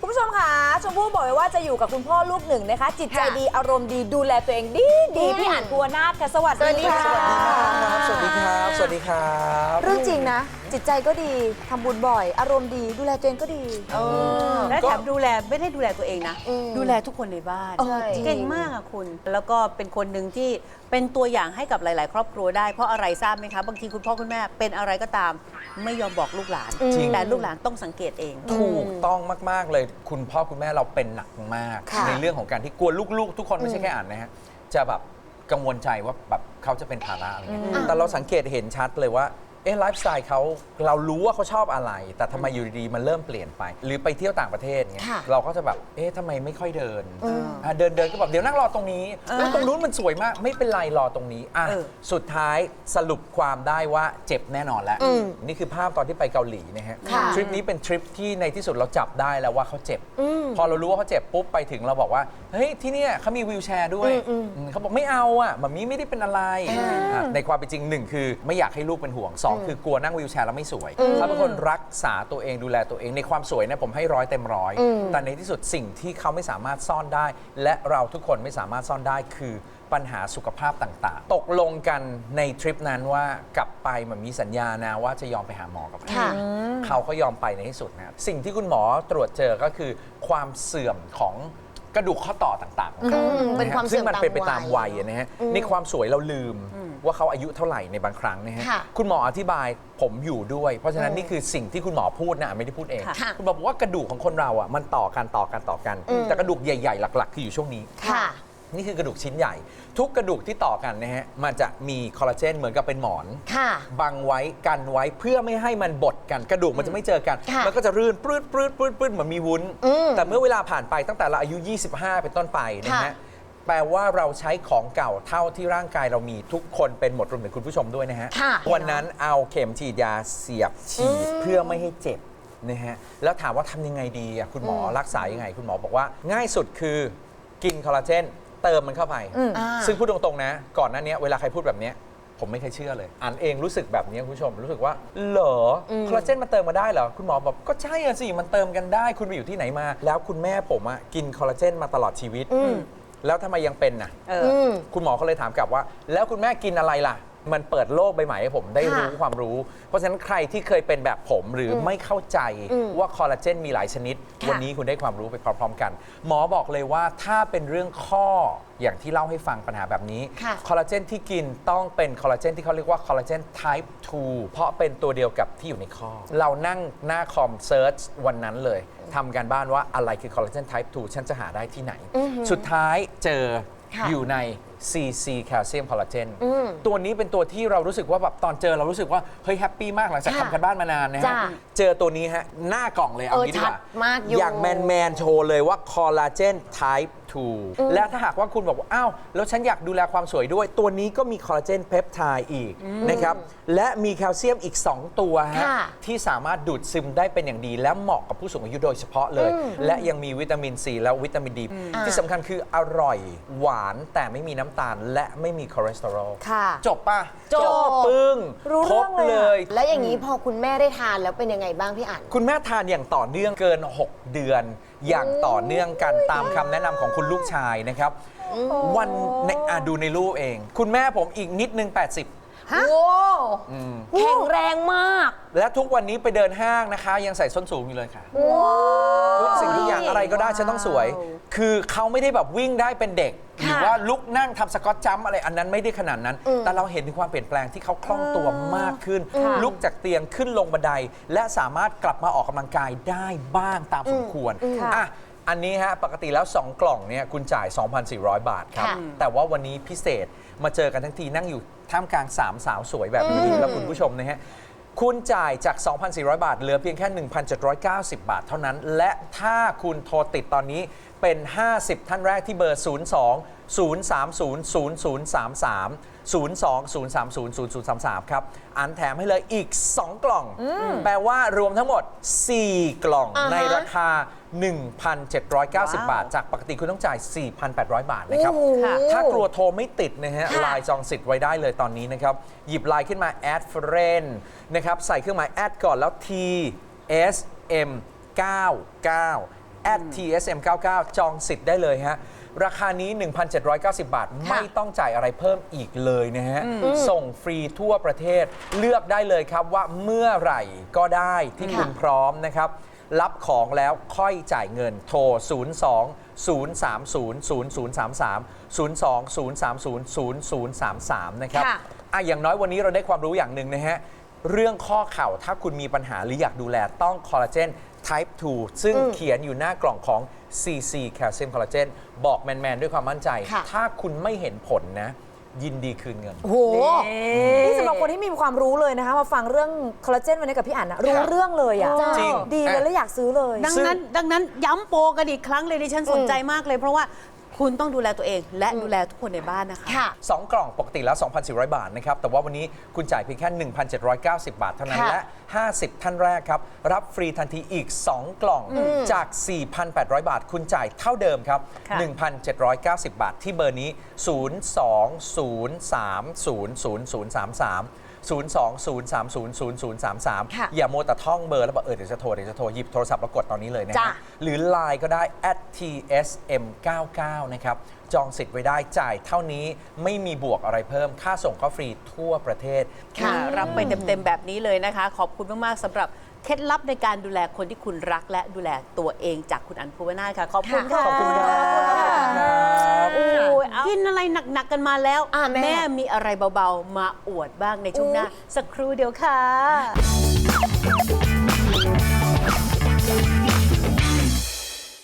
คุณผู้ชมค่ะชมพู่บอกไว้ว่าจะอยู่กับคุณพ่อลูกหนึ่งนะคะ จิตใจค่ะดีอารมณ์ดีดูแลตัวเองดีดีพี่อ่านภูวนาถค่ะสวัสดีค่ะ สวัสดีค่ะครับสวัสดีครับส วัสดีครับเรื่องจริงนะ จิตใจก็ดีทำบุญบ่อย อารมณ์ดีดูแลตัวเองก็ดี และแถมดูแลไม่ได้ดูแลตัวเองนะ อืมดูแลทุกคนในบ้านใช่เก่งมากอะคุณ แล้วก็เป็นคนหนึ่งที่เป็นตัวอย่างให้กับหลาย ๆ ครอบครัวได้ เพราะอะไรทราบไหมคะ บางทีคุณพ่อคุณแม่เป็นอะไรก็ตาม ไม่ยอมบอกลูกหลาน จริง แต่ลูกหลานต้องสังเกตเอง ถูกต้องมาก ๆ เลยคุณพ่อคุณแม่เราเป็นหนักมาก ค่ะในเรื่องของการที่กลัวลูก ๆ ทุกคนไม่ใช่แค่อ่านนะฮะ จะแบบ กังวลใจว่าแบบเขาจะเป็นภาระอะไรเงี้ยอืมแต่เราสังเกตเห็นชัดเลยว่า เอ๊ะไลฟ์สไตล์เขาเรารู้ว่าเขาชอบอะไร แต่ทำไมอยู่ดีๆมันเริ่มเปลี่ยนไป หรือไปเที่ยวต่างประเทศเงี้ยค่ะเราก็จะแบบเอ๊ะทำไมไม่ค่อยเดินอืมอะเดินเดินก็แบบเดี๋ยวนั่งรอตรงนี้แล้วตรงนู้นมันสวยมากไม่เป็นไรรอตรงนี้อะเออ สุดท้ายสรุปความได้ว่าเจ็บแน่นอนแล้วอืมนี่คือภาพตอนที่ไปเกาหลีนะฮะค่ะทริปนี้เป็นทริปที่ในที่สุดเราจับได้แล้วว่าเขาเจ็บอืมพอเรารู้ว่าเขาเจ็บปุ๊บไปถึงเราบอกว่าเฮ้ยที่เนี่ยเขามีวีลแชร์ด้วยอืมอืมอืมเขาบอกไม่เอาอะแบบนี้ไม่ได้เป็นอะไรอ่าอะในความเป็นจริงหนึ่งคือไม่อยากให้ลูกเป็นห่วงสองคือกลัวนั่งวีลแชร์แล้วไม่สวยเขาเป็นคนรักษาตัวเองดูแลตัวเองในความสวยเนี่ยผมให้ร้อยเต็มร้อยอืมแต่ในที่สุดสิ่งที่เขาไม่สามารถซ่อนได้ และเราทุกคนไม่สามารถซ่อนได้คือปัญหาสุขภาพต่างๆ ตกลงกันในทริปนั้นว่ากลับไปมันมีสัญญานะว่าจะยอมไปหาหมอกับเขาค่ะ เขาก็ยอมไปในที่สุดนะครับสิ่งที่คุณหมอตรวจเจอก็คือความเสื่อมของ กระดูกข้อต่อต่างๆของเขาอืมเป็นนะฮะความเสื่ซึ่อมงมันเป็นไปตาตามมวัวัยยนะฮะอืมในความสวยเราลืมว่าเขาอายุเท่าไหร่ในบางครั้งนะฮะค่ะคุณหมออธิบายผมอยู่ด้วย เพราะฉะนั้นนี่คือสิ่งที่คุณหมอพูดนะไม่ได้พูดเองค่ะคุณหมอบอกว่ากระดูกของคนเราอะมันต่อกันต่อกันต่อกันอืมแต่กระดูกใหญ่ๆหลัก ๆ คืออยู่ช่วงนี้ ค่ะ นี่คือกระดูกชิ้นใหญ่ ทุกกระดูกที่ต่อกันนะฮะมันจะมีคอลลาเจนเหมือนกับเป็นหมอน ค่ะ บังไว้กันไว้เพื่อไม่ให้มันบดกันกระดูกมันจะไม่เจอกัน ค่ะมันก็จะรื่นปรืดปรืดปรืดปรืดเหมือนมีวุ้น อืมแต่เมื่อเวลาผ่านไปตั้งแต่เราอายุ 25 เป็นต้นไปนะค่ะฮะแปลว่าเราใช้ของเก่าเท่าที่ร่างกายเรามีทุกคนเป็นหมดรวมถึงคุณผู้ชมด้วยนะฮะ ค่ะ วันนั้นเอาเข็มฉีดยาเสียบฉีดเพื่อไม่ให้เจ็บนะฮะแล้วถามว่าทำยังไงดีอะคุณหมอรักษายังไง คุณหมอบอกว่า ง่ายสุดคือกินคอลลาเจน เติมมันเข้าไปอ่า ซึ่งพูดตรงๆนะ ก่อนหน้านี้เวลาใครพูดแบบเนี้ยผมไม่เคยเชื่อเลย อ่านเองรู้สึกแบบนี้คุณผู้ชมรู้สึกว่าเหรออคอลลาเจนมันเติมมาได้เหรอ คุณหมอบอกก็ใช่อะสิมันเติมกันได้คุณไปอยู่ที่ไหนมา แล้วคุณแม่ผมอะกินคอลลาเจนมาตลอดชีวิต แล้วทำไมยังเป็นน่ะ เอออืมคุณหมอเขาเลยถามกลับว่า แล้วคุณแม่กินอะไรล่ะ มันเปิดโลกใบใหม่ให้ผมได้ค่ะรู้ความรู้ เพราะฉะนั้นใครที่เคยเป็นแบบผมหรืออไม่เข้าใจอืมว่าคอลลาเจนมีหลายชนิด ค่ะวันนี้คุณได้ความรู้ไปพร้อมๆกัน หมอบอกเลยว่าถ้าเป็นเรื่องข้ออย่างที่เล่าให้ฟังปัญหาแบบนี้ค่ะ คอลลาเจนที่กินต้องเป็นคอลลาเจนที่เขาเรียกว่าคอลลาเจน type 2 เพราะเป็นตัวเดียวกับที่อยู่ในข้อ เรานั่งหน้าคอมเซิร์ชวันนั้นเลยทำการบ้านว่าอะไรคือคอลลาเจน type 2 ฉันจะหาได้ที่ไหน สุดท้ายเจอค่ะ อยู่ใน CC แคลเซียมคอลลาเจนอืมตัวนี้เป็นตัวที่เรารู้สึกว่าแบบตอนเจอเรารู้สึกว่า เฮ้ยแฮปปี้มากหลังจากค่ะทำกันบ้านมานานนะฮะ จ้ะเจอตัวนี้ฮะ หน้ากล่องเลยเอาเอองี้ดีกว่าชัดมากอยู่ อย่างแมนแมนๆโชว์เลยว่าคอลลาเจน type 2และถ้าหากว่าคุณบอกว่า อ้าว แล้วฉันอยากดูแลความสวยด้วย ตัวนี้ก็มีคอลลาเจนเพปไทด์อีกนะครับ และมีแคลเซียมอีก 2 ตัวฮะ ค่ะที่สามารถดูดซึมได้เป็นอย่างดี และเหมาะกับผู้สูงอายุโดยเฉพาะเลย และยังมีวิตามินซีและวิตามินดีที่สำคัญคืออร่อยหวานแต่ไม่มีน้ำตาล และไม่มีคอเลสเตอรอลค่ะจบป่ะจบ ปึ้งรู้ครเรื่อบงเลยอะเลยแล้วอย่างนี้พอคุณแม่ได้ทานแล้วเป็นยังไงบ้างพี่อั๋น คุณแม่ทานอย่างต่อเนื่องเกิน 6 เดือน อย่างต่อเนื่องกันตามคำแนะนำของคุณลูกชายนะครับ วันในอะดูในรูปเอง คุณแม่ผมอีกนิดนึง 80 โอ้แข็งแรงมากและทุกวันนี้ไปเดินห้างนะคะ ยังใส่ส้นสูงอยู่เลยค่ะทุกสิ่งทุกอย่างอะไรก็ได้ฉันต้องสวย คือเขาไม่ได้แบบวิ่งได้เป็นเด็ก หรือว่าลุกนั่งทำสกอตจัมป์อะไรอันนั้นไม่ได้ขนาดนั้น แต่เราเห็นถึงความเปลี่ยนแปลงที่เขาคล่องตัวมากขึ้น ลุกจากเตียงขึ้นลงบันได และสามารถกลับมาออกกำลังกายได้บ้างตามสมควรอะ อันนี้ฮะปกติแล้ว 2 กล่องเนี่ยคุณจ่าย 2,400 บาทครับ ค่ะแต่ว่าวันนี้พิเศษมาเจอกันทั้งทีนั่งอยู่ท่ามกลาง 3 สาวสวยแบบนี้แล้วคุณผู้ชมนะฮะคุณจ่ายจาก 2,400 บาท เหลือเพียงแค่ 1,790 บาทเท่านั้น และถ้าคุณโทรติดตอนนี้เป็น 50 ท่านแรกที่เบอร์ 02 030 0033 02 030 0033 ครับ อันแถมให้เลยอีก 2 กล่อง แปลว่ารวมทั้งหมด 4 กล่องอ่าฮะ ในราคา 1,790 บาท จากปกติคุณต้องจ่าย 4,800 บาทนะครับโอ้โหค่ะถ้ากลัวโทรไม่ติดนะฮะค่ะไลน์จองสิทธิ์ไว้ได้เลยตอนนี้นะครับ หยิบไลน์ขึ้นมา add friend นะครับ ใส่เครื่องหมาย add ก่อนแล้ว T S M 99 add T S M 99จองสิทธิ์ได้เลยฮะราคานี้ 1,790 บาท ไม่ต้องจ่ายอะไรเพิ่มอีกเลยนะฮะ ส่งฟรีทั่วประเทศ เลือกได้เลยครับว่าเมื่อไหร่ก็ได้ที่คุณพร้อมนะครับ รับของแล้วค่อยจ่ายเงินโทร 02 030 0033 02 030 0033 นะครับค่ะอะอย่างน้อยวันนี้เราได้ความรู้อย่างหนึ่งนะฮะ เรื่องข้อเข่าถ้าคุณมีปัญหาหรืออยากดูแลต้องคอลลาเจน type 2 ซึ่งเขียนอยู่หน้ากล่องของ CC Calcium Collagen บอกแมน ๆ ด้วยความมั่นใจ ค่ะ ถ้าคุณไม่เห็นผลนะ ยินดีคืนเงิน โอ้โห นี่สำหรับคนที่มีความรู้เลยนะคะ มาฟังเรื่องคอลลาเจนวันนี้กับพี่อั๋นนะรู้เรื่องเลยอะจริง ดีเลยแล้วอยากซื้อเลย ดังนั้นดังนั้นย้ำโปรกันอีกครั้งเลยดิฉันสนใจมากเลย เพราะว่า คุณต้องดูแลตัวเอง และดูแลทุกคนในบ้านนะคะ ค่ะ2กล่องปกติแล้ว 2,400 บาทนะครับ แต่ว่าวันนี้คุณจ่ายเพียงแค่ 1,790 บาทเท่านั้น ค่ะและ 50 ท่านแรกครับ รับฟรีทันทีอีก 2 กล่องจาก 4,800 บาท คุณจ่ายเท่าเดิมครับ ค่ะ 1,790 บาทที่เบอร์นี้ 020300033 020300033ค่ะอย่าโมวแต่ท่องเบอร์แล้วบอกเออเดี๋ยวจะโทรเดี๋ยวจะโทรหยิบโทรศัพท์แล้วกดตอนนี้เลยนะจ้ะฮะหรือ Line ก็ได้ at tsm99 นะครับ จองสิทธิ์ไว้ได้จ่ายเท่านี้ไม่มีบวกอะไรเพิ่ม ค่าส่งก็ฟรีทั่วประเทศ ค่ะ รับไปเต็ม ๆ แบบนี้เลยนะคะ ขอบคุณมาก ๆสำหรับเคล็ดลับในการดูแลคนที่คุณรักและดูแลตัวเองจากคุณอันภูวนาถค่ะ ขอบคุณค่ะ ขอบคุณครับโอ้ยกินอะไร หนักๆกันมาแล้วอะแม่มีอะไรเบาๆ มาอวดบ้างในช่วงหน้า สักครู่เดียวค่ะ